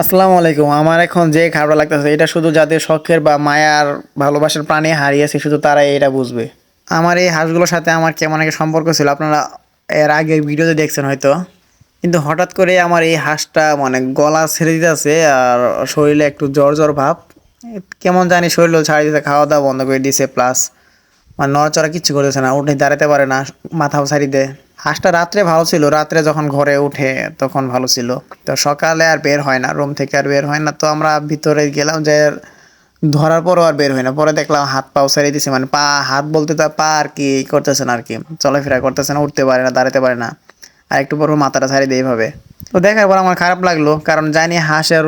আসসালামু আলাইকুম। আমার এখন যে খারাপ লাগতেছে, এটা শুধু যাদের শখের বা মায়ার ভালোবাসার প্রাণী হারিয়েছে, শুধু তারাই এটা বুঝবে। আমার এই হাঁসগুলোর সাথে আমার কেমন একটা সম্পর্ক ছিল, আপনারা এর আগে ভিডিওতে দেখছেন হয়তো। কিন্তু হঠাৎ করে আমার এই হাঁসটা মানে গলা ছেড়ে দিতেছে আর শরীরে একটু জ্বর জ্বর ভাব। কেমন জানি শরীরও ছাড়ি দিতে খাওয়া দাওয়া বন্ধ করে দিছে প্লাস মানে নড়াচড়া কিচ্ছু করতেছে না, উঠে দাঁড়াতে পারে না মাথাও ছাড়ি দেয় হাঁসটা রাত্রে ভালো ছিল, রাত্রে যখন ঘরে উঠে তখন ভালো ছিল। তো সকালে আর বের হয় না, রুম থেকে আর বের হয় না। তো আমরা ভিতরে গেলাম যে ধরার পরও আর বের হয় না। পরে দেখলাম হাত পাও ছেড়ে দিছে মানে পা, হাত বলতে তো পা আর কি করতেছে না আর কি। চলাফেরা করতেছে না, উঠতে পারে না, দাঁড়াতে পারে না। আর একটু পর মাথাটা ছাড়ি দিয়ে এইভাবে। তো দেখার পর আমার খারাপ লাগল, কারণ জানি হাঁসের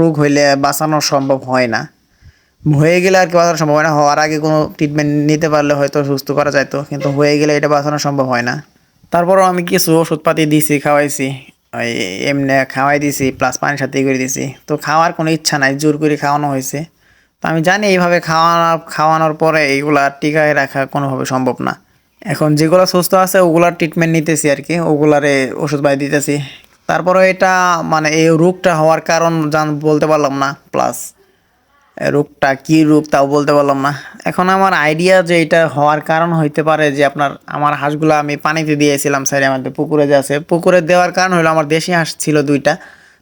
রোগ হইলে বাঁচানো সম্ভব হয় না। হয়ে গেলে আর কি বাঁচানো সম্ভব হয় না। হওয়ার আগে কোনো ট্রিটমেন্ট নিতে পারলে হয়তো সুস্থ করা যাইতো, কিন্তু হয়ে গেলে এটা বাঁচানো সম্ভব হয় না। তারপরও আমি কিছু ওষুধপাতি দিছি, খাওয়াইছি। ওই এমনি খাওয়াই দিছি প্লাস পানির সাথে করে দিছি। তো খাওয়ার কোনো ইচ্ছা নাই, জোর করে খাওয়ানো হয়েছে। তো আমি জানি এইভাবে খাওয়ানো, খাওয়ানোর পরে এইগুলা টিকায় রাখা কোনোভাবে সম্ভব না। এখন যেগুলো সুস্থ আছে, ওগুলার ট্রিটমেন্ট নিতেছি আর কি, ওগুলারে ওষুধ বাই দিতেছি। তারপরে এটা মানে এই রোগটা হওয়ার কারণ জান, বলতে পারলাম না প্লাস রোগটা কি রূপ তাও বলতে পারলাম না। এখন আমার আইডিয়া যে এটা হওয়ার কারণ হইতে পারে যে আপনার, আমার হাঁসগুলো আমি পানিতে দিয়েছিলাম স্যার আমাদের পুকুরে যে আছে। পুকুরে দেওয়ার কারণ হলো আমার দেশি হাঁস ছিল দুইটা।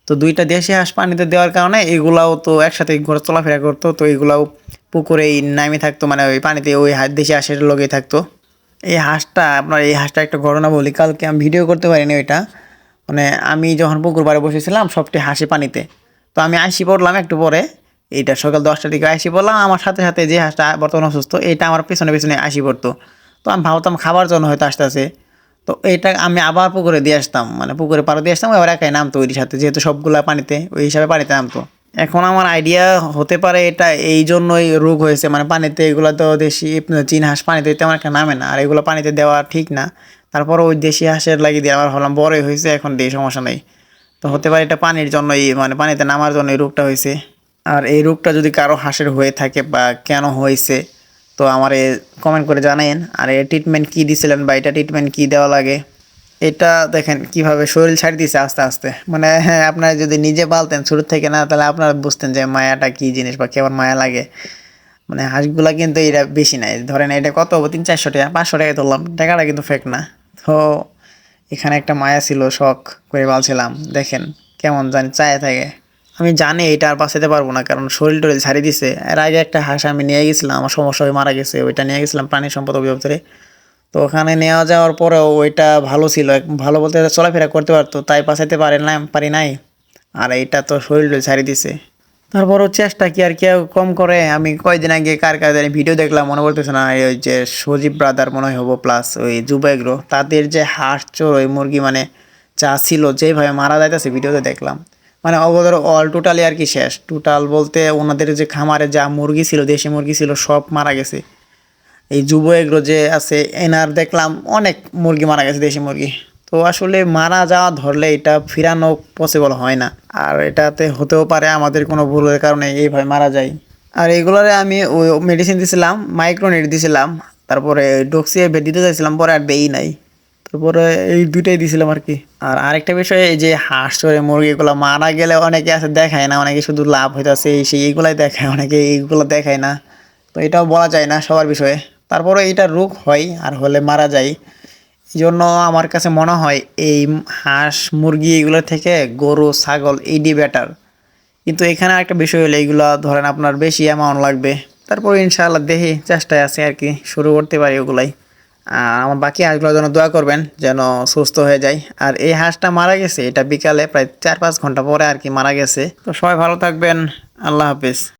তো দুইটা দেশি হাঁস পানিতে দেওয়ার কারণে এগুলাও তো একসাথে ঘরে চলাফেরা করতো, তো এগুলাও পুকুরেই নামে থাকতো মানে ওই পানিতে ওই দেশি হাঁসের লগেই থাকতো। এই হাঁসটা, আপনার এই হাঁসটা একটা ঘটনা বলি, কালকে আমি ভিডিও করতে পারিনি ওইটা। মানে আমি যখন পুকুর বাড়ি বসেছিলাম, সবটি হাসি পানিতে। তো আমি আসি পড়লাম একটু পরে এইটা সকাল দশটার দিকে আসি বললাম, আমার সাথে সাথে যে হাঁসটা বর্তমানে অসুস্থ এটা আমার পেছনে পেছনে আসি পড়তো। তো আমি ভাবতাম খাবার জন্য হয়তো আসতেছে। তো এটা আমি আবার পুকুরে দিয়ে আসতাম মানে পুকুরে পাড়ে দিয়ে আসতাম এবার একাই নামতো ওই সাথে, যেহেতু সবগুলা পানিতে, ওই হিসাবে পানিতে নামতো। এখন আমার আইডিয়া হতে পারে এটা এই জন্যই রোগ হয়েছে মানে পানিতে এগুলো তো দেশি চীন হাঁস পানিতে তেমন একটা নামে না, আর এগুলো পানিতে দেওয়া ঠিক না। তারপর ওই দেশি হাঁসের লাগিয়ে দিয়ে আমার ভাবলাম বড়ই হয়েছে, এখন দিয়ে সমস্যা নেই। তো হতে পারে এটা পানির জন্যই মানে পানিতে নামার জন্য এই রোগটা হয়েছে। আর এই রোগটা যদি কারও হাঁসের হয়ে থাকে বা কেন হয়েছে, তো আমার কমেন্ট করে জানেন আর এর ট্রিটমেন্ট কী দিছিলেন বা এটা ট্রিটমেন্ট কী দেওয়া লাগে, এটা দেখেন কীভাবে শরীর ছাড়ি দিছে আস্তে আস্তে। মানে হ্যাঁ আপনারা যদি নিজে পালতেন শুরু থেকে না, তাহলে আপনারা বুঝতেন যে মায়াটা কী জিনিস বা কেমন মায়া লাগে। মানে হাঁসগুলা কিন্তু এটা বেশি নাই। ধরেন এটা কত হব? তিন, চারশো টাকা, পাঁচশো টাকা তুললাম টাকাটা কিন্তু ফেক না। তো এখানে একটা মায়া ছিল, শখ করে পালছিলাম। দেখেন কেমন জানি চায় থাকে। আমি জানি এটা আর বাঁচাতে পারব না, কারণ শরীর টরিল ছাড়ি দিছে। এর আগে একটা হাঁস আমি নিয়ে গেছিলাম, আমার সমস্যা হয়ে মারা গেছে, ওইটা নিয়ে গেছিলাম প্রাণী সম্পদ অধিদপ্তরে। তো ওখানে নেওয়া যাওয়ার পরেও ওইটা ভালো ছিল ভালো বলতে চলাফেরা করতে পারতো, তাই বাঁচাতে পারে না, পারি নাই। আর এইটা তো শরীর টরিল ছাড়ি দিছে। তারপরও চেষ্টা কি আর কেউ কম করে? আমি কয়দিন আগে কার কার ভিডিও দেখলাম, মনে করতেছে না ওই যে সজীব ব্রাদার মনে হয় হব প্লাস ওই জুবাইগ্রো, তাদের যে হাঁস চোর, ওই মুরগি মানে চা ছিল, যেভাবে মারা যাইতেছে ভিডিওতে দেখলাম। মানে ওদের অল টোটালি আর কি শেষ। টোটাল বলতে ওনাদের যে খামারে যা মুরগি ছিল, দেশি মুরগি ছিল, সব মারা গেছে। এই যুব এগ্রো যে আছে, এনার দেখলাম অনেক মুরগি মারা গেছে, দেশি মুরগি। তো আসলে মারা যাওয়া ধরলে এটা ফিরানো পসিবল হয় না। আর এটাতে হতেও পারে আমাদের কোনো ভুলের কারণে এইভাবে মারা যায়। আর এগুলোরে আমি মেডিসিন দিছিলাম মাইক্রোনেট দিছিলাম। তারপরে ডক্সিয়ে দিতে চাইছিলাম, পরে আর দেই নাই। তারপরে এই দুইটাই দিছিলাম আর কি। আর আরেকটা বিষয়, এই যে হাঁস চড়ে মুরগিগুলো মারা গেলে অনেকে আছে দেখায় না, অনেকে শুধু লাভ হইতাছে, এই সেই এইগুলাই দেখায়, অনেকে এইগুলো দেখায় না। তো এটাও বলা যায় না সবার বিষয়ে। তারপরে এইটা রোগ হয় আর হলে মারা যায়। এই জন্য আমার কাছে মনে হয় এই হাঁস, মুরগি এগুলো থেকে গরু, ছাগল এইটি বেটার কিন্তু এখানে একটা বিষয় হলো এইগুলো ধরেন আপনার বেশি অ্যামাউন্ট লাগবে। তারপরে ইনশাআল্লাহ দেখি, চেষ্টায় আছে আর কি, শুরু করতে পারি ওগুলাই। আমার বাকি হাঁসগুলোর জন্য দোয়া করবেন যেন সুস্থ হয়ে যায়। আর এই হাঁসটা মারা গেছে, এটা বিকালে প্রায় চার পাঁচ ঘণ্টা পরে আর কি মারা গেছে। তো সবাই ভালো থাকবেন, আল্লাহ হাফিজ।